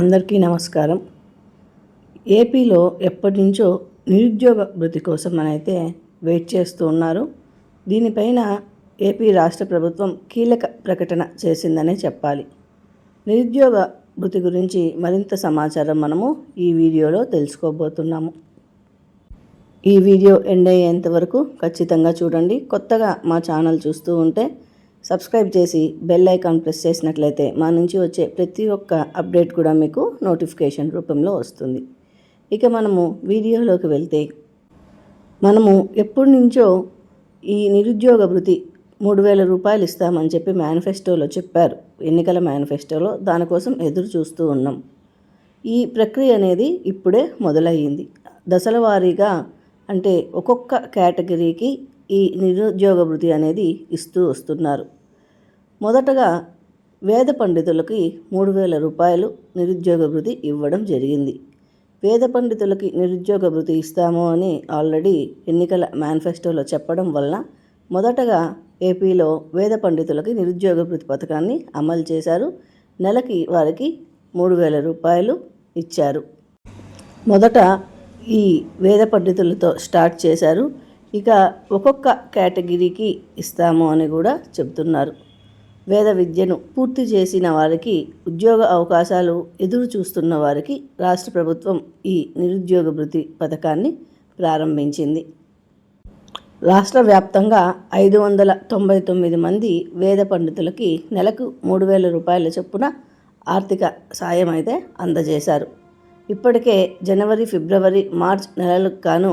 అందరికీ నమస్కారం. ఏపీలో ఎప్పటి నుంచో నిరుద్యోగ భృతి కోసం మనైతే వెయిట్ చేస్తూ ఉన్నారు. దీనిపైన ఏపీ రాష్ట్ర ప్రభుత్వం కీలక ప్రకటన చేసిందనే చెప్పాలి. నిరుద్యోగ భృతి గురించి మరింత సమాచారం మనము ఈ వీడియోలో తెలుసుకోబోతున్నాము. ఈ వీడియో ఎండ్ అయ్యేంత వరకు ఖచ్చితంగా చూడండి. కొత్తగా మా ఛానల్ చూస్తూ ఉంటే సబ్స్క్రైబ్ చేసి బెల్ ఐకాన్ ప్రెస్ చేసినట్లయితే మా నుంచి వచ్చే ప్రతి ఒక్క అప్డేట్ కూడా మీకు నోటిఫికేషన్ రూపంలో వస్తుంది. ఇక మనము వీడియోలోకి వెళ్తే మనము ఎప్పటి నుంచో ఈ నిరుద్యోగ భృతి మూడు వేల రూపాయలు ఇస్తామని చెప్పి మేనిఫెస్టోలో చెప్పారు. ఎన్నికల మేనిఫెస్టోలో దానికోసం ఎదురు చూస్తూ ఉన్నాం. ఈ ప్రక్రియ అనేది ఇప్పుడే మొదలయ్యింది. దశల వారీగా అంటే ఒక్కొక్క కేటగిరీకి ఈ నిరుద్యోగ భృతి అనేది ఇస్తూ వస్తున్నారు. మొదటగా వేద పండితులకి మూడు వేల రూపాయలు నిరుద్యోగ భృతి ఇవ్వడం జరిగింది. వేద పండితులకి నిరుద్యోగ భృతి ఇస్తాము అని ఆల్రెడీ ఎన్నికల మేనిఫెస్టోలో చెప్పడం వలన మొదటగా ఏపీలో వేద పండితులకి నిరుద్యోగ భృతి పథకాన్ని అమలు చేశారు. నెలకి వారికి మూడు వేల రూపాయలు ఇచ్చారు. మొదట ఈ వేద పండితులతో స్టార్ట్ చేశారు. ఇక ఒక్కొక్క కేటగిరీకి ఇస్తాము అని కూడా చెబుతున్నారు. వేద విద్యను పూర్తి చేసిన వారికి ఉద్యోగ అవకాశాలు ఎదురు చూస్తున్న వారికి రాష్ట్ర ప్రభుత్వం ఈ నిరుద్యోగ భృతి పథకాన్ని ప్రారంభించింది. రాష్ట్ర వ్యాప్తంగా ఐదు వందల తొంభై తొమ్మిది మంది వేద పండితులకి నెలకు మూడు వేల రూపాయల చొప్పున ఆర్థిక సాయం అయితే అందజేశారు. ఇప్పటికే జనవరి ఫిబ్రవరి మార్చ్ నెలలకు గాను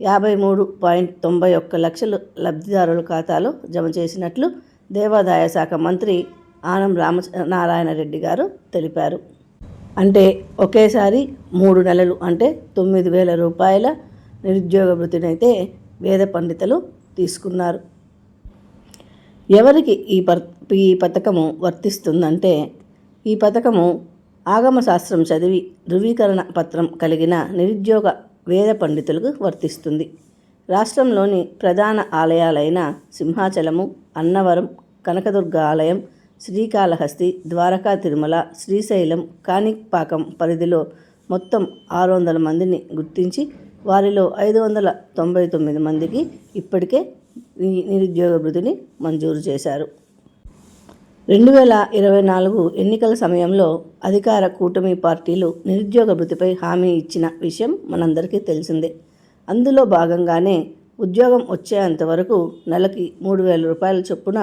యాభై మూడు పాయింట్ తొంభై ఒక్క లక్షలు లబ్ధిదారుల ఖాతాలో జమ చేసినట్లు దేవాదాయ శాఖ మంత్రి ఆనం రామనారాయణ రెడ్డి గారు తెలిపారు. అంటే ఒకేసారి మూడు నెలలు అంటే తొమ్మిది వేల రూపాయల నిరుద్యోగ వృత్తినైతే వేద పండితులు తీసుకున్నారు. ఎవరికి ఈ ప ఈ పథకము వర్తిస్తుందంటే ఈ పథకము ఆగమశాస్త్రం చదివి ధృవీకరణ పత్రం కలిగిన నిరుద్యోగ వేద పండితులకు వర్తిస్తుంది. రాష్ట్రంలోని ప్రధాన ఆలయాలైన సింహాచలము అన్నవరం కనకదుర్గ ఆలయం శ్రీకాళహస్తి ద్వారకా తిరుమల శ్రీశైలం కాణిపాకం పరిధిలో మొత్తం ఆరు వందల మందిని గుర్తించి వారిలో ఐదు వందల తొంభై తొమ్మిది మందికి ఇప్పటికే నిరుద్యోగ భృతిని మంజూరు చేశారు. రెండు వేల ఇరవై నాలుగు ఎన్నికల సమయంలో అధికార కూటమి పార్టీలు నిరుద్యోగ భృతిపై హామీ ఇచ్చిన విషయం మనందరికీ తెలిసిందే. అందులో భాగంగానే ఉద్యోగం వచ్చేంత వరకు నెలకి మూడు వేల రూపాయల చొప్పున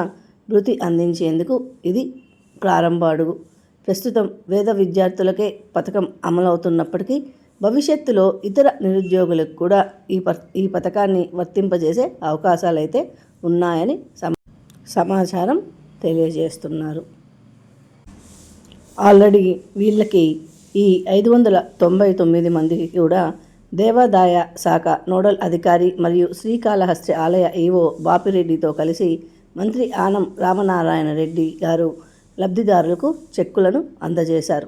భృతి అందించేందుకు ఇది ప్రారంభ అడుగు. ప్రస్తుతం వేద విద్యార్థులకే పథకం అమలవుతున్నప్పటికీ భవిష్యత్తులో ఇతర నిరుద్యోగులకు కూడా ఈ ప ఈ పథకాన్ని వర్తింపజేసే అవకాశాలైతే ఉన్నాయని సమాచారం తెలియజేస్తున్నారు. ఆల్రెడీ వీళ్ళకి ఈ ఐదు వందల తొంభై తొమ్మిది మందికి కూడా దేవాదాయ శాఖ నోడల్ అధికారి మరియు శ్రీకాళహస్తి ఆలయ ఈవో బాపిరెడ్డితో కలిసి మంత్రి ఆనం రామనారాయణ రెడ్డి గారు లబ్ధిదారులకు చెక్కులను అందజేశారు.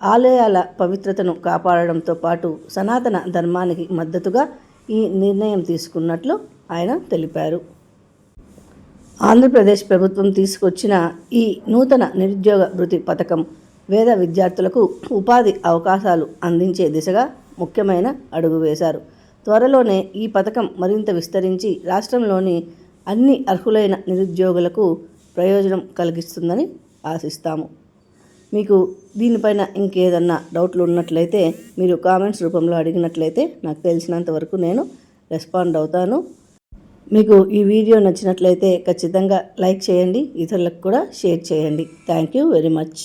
ఆలయాల పవిత్రతను కాపాడడంతో పాటు సనాతన ధర్మానికి మద్దతుగా ఈ నిర్ణయం తీసుకున్నట్లు ఆయన తెలిపారు. ఆంధ్రప్రదేశ్ ప్రభుత్వం తీసుకొచ్చిన ఈ నూతన నిరుద్యోగ భృతి పథకం వేద విద్యార్థులకు ఉపాధి అవకాశాలు అందించే దిశగా ముఖ్యమైన అడుగు వేశారు. త్వరలోనే ఈ పథకం మరింత విస్తరించి రాష్ట్రంలోని అన్ని అర్హులైన నిరుద్యోగులకు ప్రయోజనం కలిగిస్తుందని ఆశిస్తాము. మీకు దీనిపైన ఇంకేదన్నా డౌట్లు ఉన్నట్లయితే మీరు కామెంట్స్ రూపంలో అడిగినట్లయితే నాకు తెలిసినంత వరకు నేను రెస్పాండ్ అవుతాను. మీకు ఈ వీడియో నచ్చినట్లయితే ఖచ్చితంగా లైక్ చేయండి ఇతరులకు కూడా షేర్ చేయండి. Thank you very much.